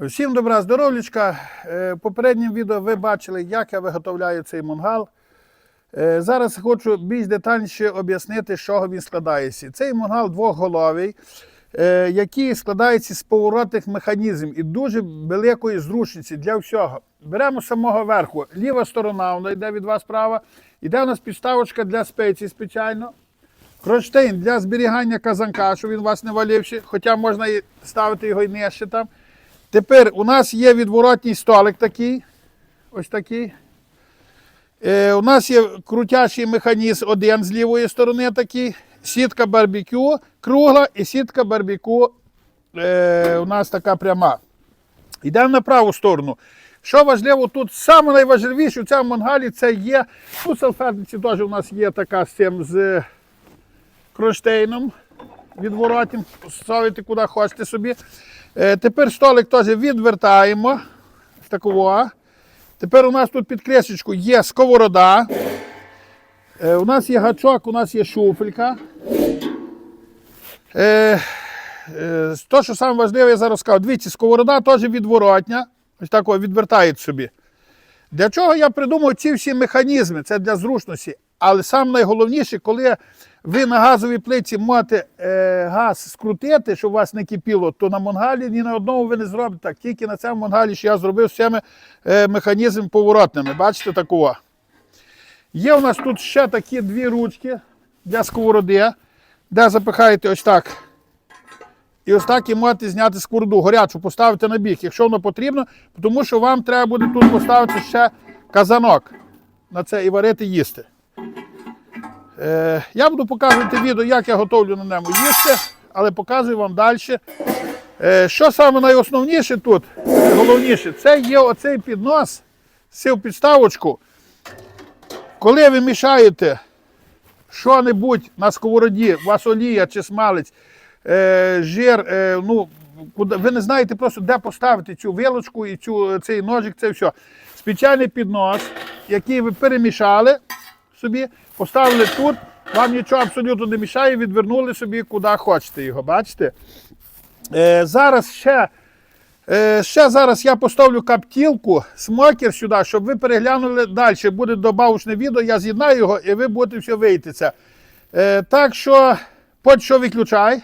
Всім добра здоров'ячка. Е, В попередньому відео ви бачили, як я виготовляю цей мангал. Е, Зараз хочу більш детальніше об'яснити, з чого він складається. Цей мангал двохголовий, е, який складається з поворотних механізмів і дуже великої зручності для всього. Беремо з самого верху. Ліва сторона, вона йде від вас права. Йде у нас підставочка для спецій спеціально. Кронштейн для зберігання казанка, щоб він у вас не валився, хоча можна і ставити його і нижче там. Тепер у нас є відворотній столик такий. Ось такий. Е, у нас є крутящий механізм один з лівої сторони такий. Сітка барбекю кругла і сітка барбекю е, у нас така пряма. Йдемо на праву сторону. Що важливо тут, саме найважливіше в цьому мангалі це є. У салфетниці теж у нас є така з цим з кронштейном відворотним, ставити куди хочете собі. Е, тепер столик теж відвертаємо. Такого. Тепер у нас тут під кресочку є сковорода. Е, у нас є гачок, у нас є шуфелька. Е, то, що саме важливе, я зараз скажу. Дивіться, сковорода теж відворотня. Ось так о, відвертає собі. Для чого я придумав ці всі механізми? Це для зручності. Але саме найголовніше, коли ви на газовій плиті можете е, газ скрутити, щоб у вас не кипіло, то на мангалі ні на одному ви не зробите так. Тільки на цьому мангалі, що я зробив цими е, механізмами поворотними. Бачите такого? Є у нас тут ще такі дві ручки для сковороди, де запихаєте ось так. І ось так і можете зняти сковороду, гарячу поставити на бік, якщо воно потрібно, тому що вам треба буде тут поставити ще казанок на це і варити їсти. Е, я буду показувати відео, як я готовлю на ньому їсти, але показую вам далі. Е, що саме найосновніше тут, найголовніше, це є оцей піднос, цю підставочку. Коли ви мішаєте що-небудь на сковороді, у вас олія чи смалець, е, жир, ну, ви не знаєте просто, де поставити цю вилочку і цю, цей ножик, це все. Спеціальний піднос, який ви перемішали собі, поставили тут, вам нічого абсолютно не мішає, відвернули собі куди хочете його, бачите? Е, зараз ще, е, ще зараз я поставлю каптілку, смокер сюди, щоб ви переглянули далі. Буде добавочне відео, я з'єднаю його і ви будете все вийти. Е, так що, будь що виключай.